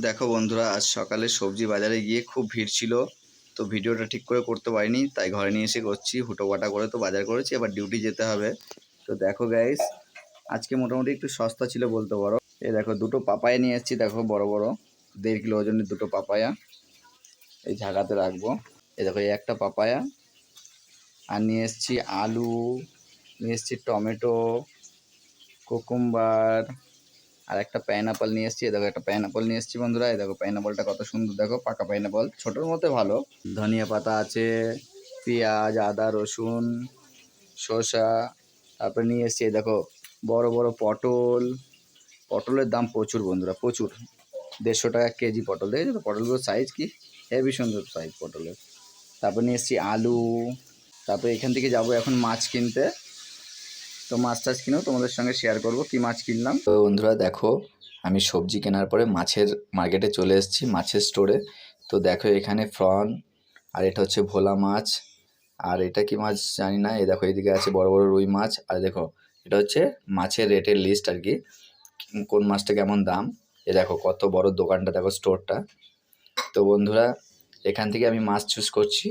দেখো বন্ধুরা, আজ সকালে সবজি বাজারে গিয়ে খুব ভিড় ছিল, তো ভিডিওটা ঠিক করে করতে পারিনি, তাই ঘরে নিয়ে এসে করছি, হুটোপাটা করে তো বাজার করেছি, এবার ডিউটি যেতে হবে। তো দেখো গাইস আজকে মোটামুটি একটু সস্তা ছিল বলতে পারো। এ দেখো, দুটো পাপায়া নিয়ে এসেছি, দেখো বড় বড়, দেড় কিলো ওজনের দুটো পাপায়া, এই ঝাঁকাতে রাখব। এ দেখো, এই একটা পাপায়া, আর নিয়ে এসেছি আলু, নিয়ে এসেছি টমেটো কুকুম্বার আর একটা পাইনাপল নিয়ে এসেছি। দেখো, একটা পাইনাপল নিয়ে এসেছি বন্ধুরা। এই দেখো পাইনাপলটা কত সুন্দর। দেখো, পাকা পাইনাপল ছোটোর মধ্যে ভালো। ধনিয়া পাতা আছে, পেঁয়াজ, আদা, রসুন, শসা। তারপরে নিয়ে এসেছি দেখো, বড় বড় পটল। পটলের দাম প্রচুর বন্ধুরা, প্রচুর। দেড়শো টাকা কেজি পটল। দেখেছ তো, পটলগুলোর সাইজ কি? হেভি সুন্দর সাইজ পটলের। তারপর নিয়ে এসেছি আলু। তারপরে এখান থেকে যাব এখন মাছ কিনতে। তো মাছ টাছ কিনেও তোমাদের সঙ্গে শেয়ার করব কি মাছ কিনলাম। তো বন্ধুরা দেখো, আমি সবজি কেনার পরে মাছের মার্কেটে চলে এসেছি, মাছের স্টোরে তো দেখো এখানে ফ্রন, আর এটা হচ্ছে ভোলা মাছ। আর এটা কি মাছ জানি না, এই দেখো এইদিকে আছে বড় বড় রুই মাছ। আর দেখো, এটা হচ্ছে মাছের রেটের লিস্ট আর কি, কোন মাছটা কেমন দাম। এ দেখো কত বড় দোকানটা, দেখো স্টোরটা তো বন্ধুরা, এখান থেকে আমি মাছ চুজ করছি।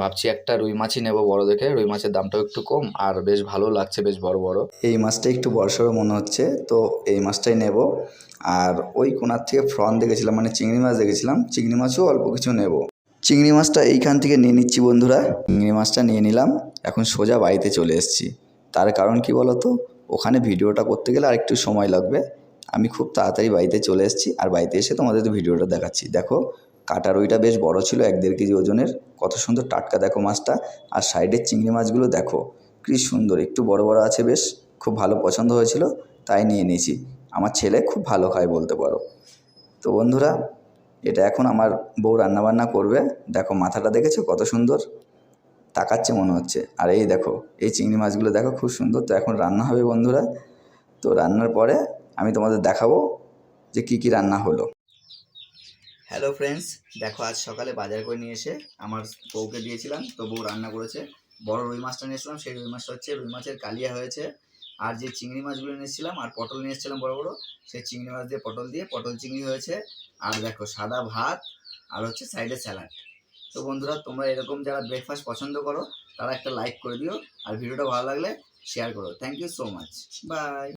ভাবছি একটা রুই মাছই নেব বড় দেখে। রুই মাছের দামটাও একটু কম, আর বেশ ভালো লাগছে, বেশ বড় বড়। এই মাছটা একটু বড়সড় মনে হচ্ছে, তো এই মাছটাই নেব। আর ওই কোনার থেকে ফ্রন দেখেছিলাম মানে চিংড়ি মাছ দেখেছিলাম, চিংড়ি মাছও অল্প কিছু নেব। চিংড়ি মাছটা এইখান থেকে নিয়ে নিচ্ছি বন্ধুরা। চিংড়ি মাছটা নিয়ে নিলাম, এখন সোজা বাড়িতে চলে এসেছি। তার কারণ কি বলো তো ওখানে ভিডিওটা করতে গেলে আরেকটু সময় লাগবে। আমি খুব তাড়াতাড়ি বাড়িতে চলে এসেছি, আর বাড়িতে এসে তোমাদের ভিডিওটা দেখাচ্ছি। দেখো কাটা রুইটা বেশ বড় ছিল, এক দেড় কেজি ওজনের। কত সুন্দর টাটকা দেখো মাছটা। আর সাইডের চিংড়ি মাছগুলো দেখো, কি সুন্দর। একটু বড় বড় আছে বেশ, খুব ভালো পছন্দ হয়েছিল, তাই নিয়ে নিয়েছি। আমার ছেলে খুব ভালো খায় বলতে পারো। তো বন্ধুরা, এটা এখন আমার বউ রান্নাবান্না করবে। দেখো মাথাটা দেখেছ কত সুন্দর? তাকাচ্ছে মনে হচ্ছে। আর এই দেখো, এই চিংড়ি মাছগুলো দেখো খুব সুন্দর। তো এখন রান্না হবে বন্ধুরা। তো রান্নার পরে আমি তোমাদের দেখাবো যে কি কি রান্না হলো। হ্যালো ফ্রেন্ডস দেখো আজ সকালে বাজার করে নিয়ে এসে আমার বউকে দিয়েছিলাম, তো বউ রান্না করেছে। বড় রুই মাছটা নিয়েছিলাম সেই রুই মাছটা হচ্ছে রুই মাছের কালিয়া হয়েছে। আর যে চিংড়ি মাছগুলো নিয়েছিলাম আর পটল নিয়ে এসেছিলাম বড় বড়, সেই চিংড়ি মাছ দিয়ে পটল দিয়ে পটল চিংড়ি হয়েছে। আর দেখো সাদা ভাত আর হচ্ছে সাইডে স্যালাড তো বন্ধুরা, তোমরা এরকম যারা ব্রেকফাস্ট পছন্দ করো, তারা একটা লাইক করে দিও। আর ভিডিওটা ভালো লাগলে শেয়ার করো। Thank you so much bye